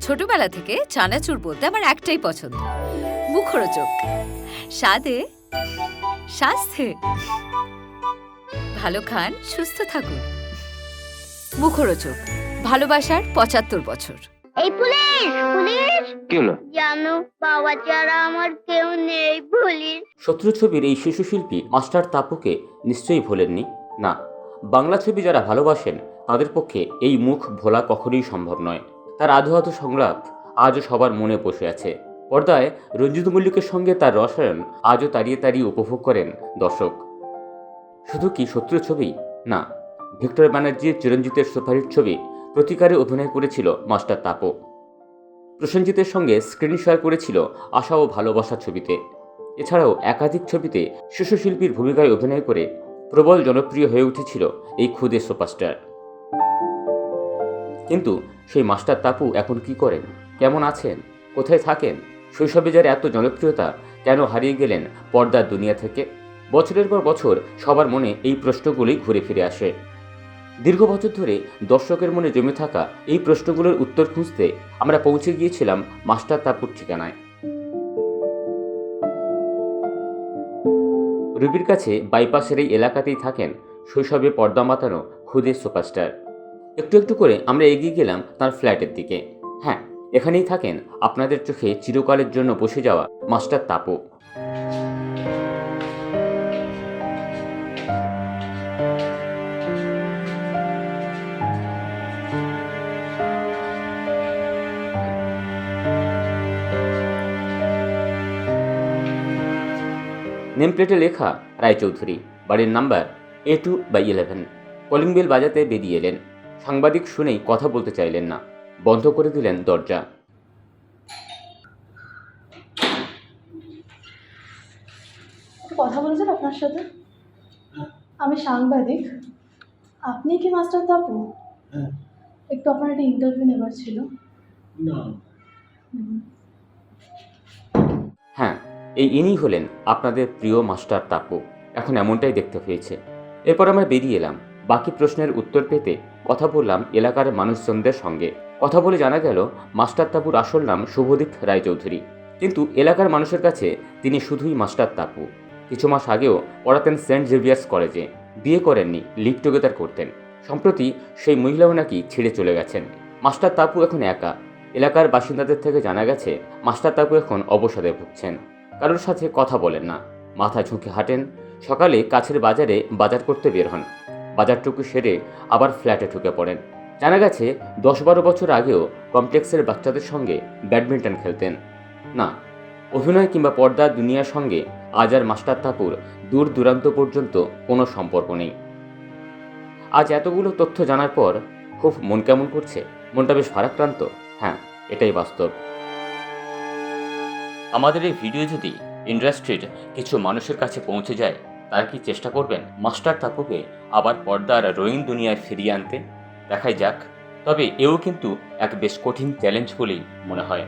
ছোটবেলা থেকে চানাচুর বলতে আমার একটাই পছন্দ। মুখরোচক। স্বাদে স্বাস্থ্যে। ভালো খান সুস্থ থাকুন। মুখরোচক। ভালোবাসার পঁচাত্তর বছর। এই পুলিশ পুলিশ। কি হলো? জানো বাবা ছাড়া আমার কেউ নেই পুলিশ শত্রু ছবির এই শিশু শিল্পী মাস্টার তাপুকে নিশ্চয়ই ভোলেননি? না। বাংলা ছবি যারা ভালোবাসেন তাদের পক্ষে এই মুখ ভোলা কখনোই সম্ভব নয়। তার আধো আধো সংলাপ আজও সবার মনে বসে আছে। পর্দায় রঞ্জিত মল্লিকের সঙ্গে তার রসায়ন আজও তাড়িয়ে তাড়িয়ে উপভোগ করেন দর্শক। শুধু কি শত্রু ছবি? না, ভিক্টর ব্যানার্জির চিরঞ্জিতের সুপারহিট ছবি প্রতিকারে অভিনয় করেছিল মাস্টার তাপো। প্রসেনজিতের সঙ্গে স্ক্রিন শেয়ার করেছিল আশা ও ভালোবাসা ছবিতে। এছাড়াও একাধিক ছবিতে শিশু শিল্পীর ভূমিকায় অভিনয় করে প্রবল জনপ্রিয় হয়ে উঠেছিল এই খুদে সুপারস্টার। কিন্তু সেই মাস্টার তাপু এখন কি করেন? কেমন আছেন? কোথায় থাকেন? শৈশবে যার এত জনপ্রিয়তা, কেন হারিয়ে গেলেন পর্দার দুনিয়া থেকে? বছরের পর বছর সবার মনে এই প্রশ্নগুলি ঘুরে ফিরে আসে। দীর্ঘ বছর ধরে দর্শকের মনে জমে থাকা এই প্রশ্নগুলোর উত্তর খুঁজতে আমরা পৌঁছে গিয়েছিলাম মাস্টার তাপুর ঠিকানায়। রুবির কাছে বাইপাসের এই এলাকাতেই থাকেন শৈশবে পর্দা মাতানো খুদে সুপারস্টার। একটু একটু করে আমরা এগিয়ে গেলাম তার ফ্ল্যাটের দিকে। হ্যাঁ এখানেই থাকেন আপনাদের চোখে চিরকালের জন্য বসে যাওয়া মাস্টার তাপু। নেম প্লেটে লেখা, রায়চৌধুরী বাড়ির number A two by eleven calling bell বাজাতে বেরিয়ে এলেন। সাংবাদিক শুনেই কথা বলতে চাইলেন না। বন্ধ করে দিলেন দরজা। একটু কথা বলেছেন আপনার সাথে? আমি সাংবাদিক। আপনি কি মাস্টার তাপু? হ্যাঁ। একটু আপনার একটা ইন্টারভিউ নেবার ছিল। হ্যাঁ এই ইনি হলেন আপনাদের প্রিয় মাস্টার তাপু। এখন এমনটাই দেখতে হয়েছে। এরপর আমরা বেরিয়ে এলাম। বাকি প্রশ্নের উত্তর পেতে কথা বললাম এলাকার মানুষজনদের সঙ্গে। কথা বলে জানা গেল, মাস্টার তাপুর আসল নাম শুভদীপ রায়চৌধুরী। কিন্তু এলাকার মানুষের কাছে তিনি শুধুই মাস্টার তাপু। কিছু মাস আগেও পড়াতেন সেন্ট জেভিয়ার্স কলেজে। বিয়ে করেননি, লিভ টুগেদার করতেন। সম্প্রতি সেই মহিলাও নাকি ছেড়ে চলে গেছেন। মাস্টার তাপু এখন একা। এলাকার বাসিন্দাদের থেকে জানা গেছে, মাস্টার তাপু এখন অবসাদে ভুগছেন। কারোর সাথে কথা বলেন না। মাথা ঝুঁকে হাঁটেন। সকালে কাছের বাজারে বাজার করতে বের হন। বাজারটুকু সেরে আবার ফ্ল্যাটে ঢুকে পড়েন। জানা গেছে দশ বারো বছর আগেও কমপ্লেক্সের বাচ্চাদের সঙ্গে ব্যাডমিন্টন খেলতেন। না, অভিনয় কিংবা পর্দা দুনিয়ার সঙ্গে আজ আর মাস্টার তাপুর দূর দূরান্ত পর্যন্ত কোনো সম্পর্ক নেই। আজ এতগুলো তথ্য জানার পর খুব মন কেমন করছে? মনটা বেশ ভারাক্রান্ত। হ্যাঁ এটাই বাস্তব। আমাদের এই ভিডিও যদি ইন্ডাস্ট্রির কিছু মানুষের কাছে পৌঁছে যায় তারা কি চেষ্টা করবেন? মাস্টার তাপুকে আবার পর্দার রোয়িং দুনিয়ায় ফিরিয়ে আনতে? দেখাই যাক। তবে এও কিন্তু এক বেশ কঠিন চ্যালেঞ্জ বলেই মনে হয়।